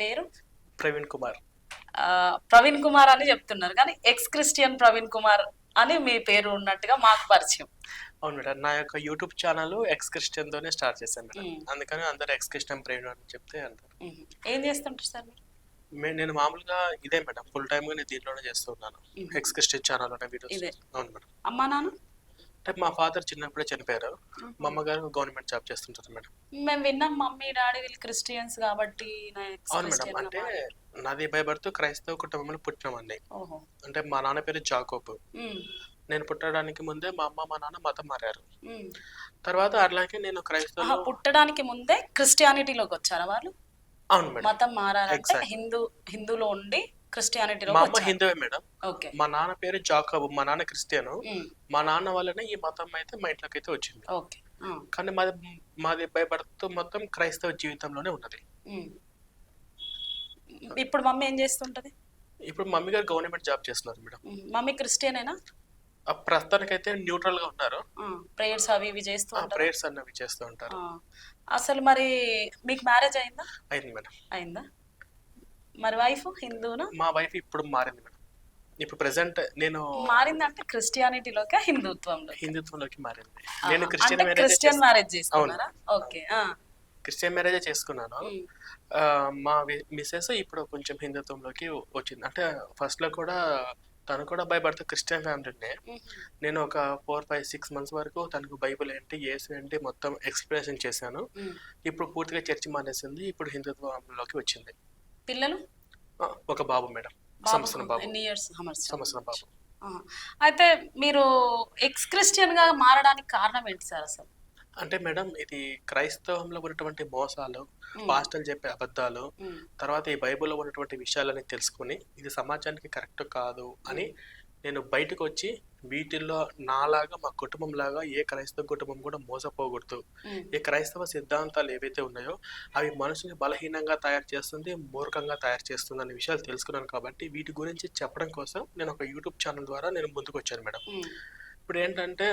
పేరు? ప్రవీణ్ కుమార్. ప్రవీణ్ కుమార్ అని చెప్తున్నారు. కానీ ఎక్స్ క్రిస్టియన్ ప్రవీణ్ కుమార్ అని మీ పేరు ఉన్నట్టుగా మాకు పరిచయం. అవును మేడం. నా యొక్క యూట్యూబ్ ఛానల్ ఎక్స్ క్రిస్టియన్ తోనే స్టార్ట్ చేశాను మేడం. అందుకని అందరు ఎక్స్ క్రిస్టియన్ ప్రవీణ్ అని చెప్తే అంటారు. ఏం చేస్తుంటారు సార్ నేను మామూలుగా ఇదే మేడం. ఫుల్ టైమ్గా నేను దీంట్లోనే చేస్తున్నాను. ఎక్స్ క్రిస్టియన్ ఛానల్ అనే వీడియోస్. అవును మేడం. అమ్మా నాన్న? అంటే మా ఫాదర్ చిన్నప్పుడే చనిపోయారు. మా అమ్మగారు గవర్నమెంట్ జాబ్ చేస్తుంటారు మేడం. మేము విన్నాం మమ్మీ డాడీ వీళ్ళు క్రిస్టియన్స్ కాబట్టి అవును మేడం. అంటే నాది బై బర్త్ క్రైస్తవ కుటుంబంలో పుట్టినామండి అంటే మా నాన్న పేరు జాకోబ్. నేను పుట్టడానికి ముందే మా అమ్మ మా నాన్న మతం మారారు. తర్వాత అట్లాగే నేను క్రైస్తవ పుట్టడానికి ముందే క్రిస్టియానిటీలోకి వచ్చారా వాళ్ళు? అవును మేడం. మతం మారారంటే. హిందూ హిందూలో ఉండి క్రిస్టియానిటీలోకి మా అమ్మ హిందువే మేడం. ఓకే. మా నాన్న పేరు జాకబ్ మా నాన్న క్రిస్టియన్. మా నాన్న వల్లనే ఈ మతం అయితే మా ఇంట్లోకి అయితే వచ్చింది. ఓకే. కానీ మాది మాది బై బర్త్ మొత్తం క్రైస్తవ జీవితంలోనే ఉన్నది. ఇప్పుడు మమ్మీ ఏం చేస్తుంటది? ఇప్పుడు మమ్మీ గారు గవర్నమెంట్ జాబ్ చేస్తున్నారు మేడం. మమ్మీ క్రిస్టియనేనా? ఆ ప్రస్తుతానికైతే న్యూట్రల్గా ఉన్నారు ప్రేయర్స్ అవి ఇవి చేస్తూ ప్రేయర్స్ అన్నవి చేస్తూ ఉంటారు. అసలు మరి మీకు మ్యారేజ్ అయిందా? అయింది మేడం. అయిందా? మరి వైఫ్ హిందూనా? మా వైఫ్ ఇప్పుడు మారింది మేడం. ఇప్పుడు ప్రెసెంట్ నేను మారిందంటే క్రిస్టియానిటీలోకి హిందుత్వంలో హిందుత్వంలోకి? మారింది. నేను క్రిస్టియన్ అంటే మ్యారేజ్ క్రిస్టియన్ మ్యారేజ్ చేసుకున్నారా? ఓకే ఆ, క్రిస్టియన్ మ్యారేజ్ చేసుకున్నాను. మా మిస్సెస్ ఇప్పుడు కొంచెం హిందుత్వంలోకి వచ్చింది. అంటే ఫస్ట్లో కూడా తను కూడా బర్త్ క్రిస్టియన్ ఫ్యామిలీనే నేను ఒక ఫోర్ ఫైవ్ సిక్స్ మంత్స్ వరకు తనకు బైబిల్ ఏంటి యేసు ఏంటి మొత్తం ఎక్స్ప్లెనేషన్ చేశాను. ఇప్పుడు పూర్తిగా చర్చి మానేసింది. ఇప్పుడు హిందుత్వంలోకి వచ్చింది. పిల్లలు? ఒక బాబు మేడం. సంవత్సరం బాబు. ఎన్ని ఇయర్స్? సంవత్సరం బాబు. అయితే మీరు ఎక్స్ క్రిస్టియన్గా మారడానికి కారణం ఏంటి సార్ అసలు? అంటే మేడం ఇది క్రైస్తవంలో ఉన్నటువంటి మోసాలు పాస్టర్లు చెప్పే అబద్ధాలు తర్వాత ఈ బైబిల్లో ఉన్నటువంటి విషయాలని తెలుసుకుని ఇది సమాజానికి కరెక్ట్ కాదు అని నేను బయటకు వచ్చి వీటిల్లో నాలాగా మా కుటుంబం లాగా ఏ క్రైస్తవ కుటుంబం కూడా మోసపోకూడదు. ఈ క్రైస్తవ సిద్ధాంతాలు ఏవైతే ఉన్నాయో అవి మనుషుని బలహీనంగా తయారు చేస్తుంది మూర్ఖంగా తయారు చేస్తుంది అనే విషయాలు తెలుసుకున్నాను కాబట్టి వీటి గురించి చెప్పడం కోసం నేను ఒక యూట్యూబ్ ఛానల్ ద్వారా నేను ముందుకు వచ్చాను మేడం. ఇప్పుడు ఏంటంటే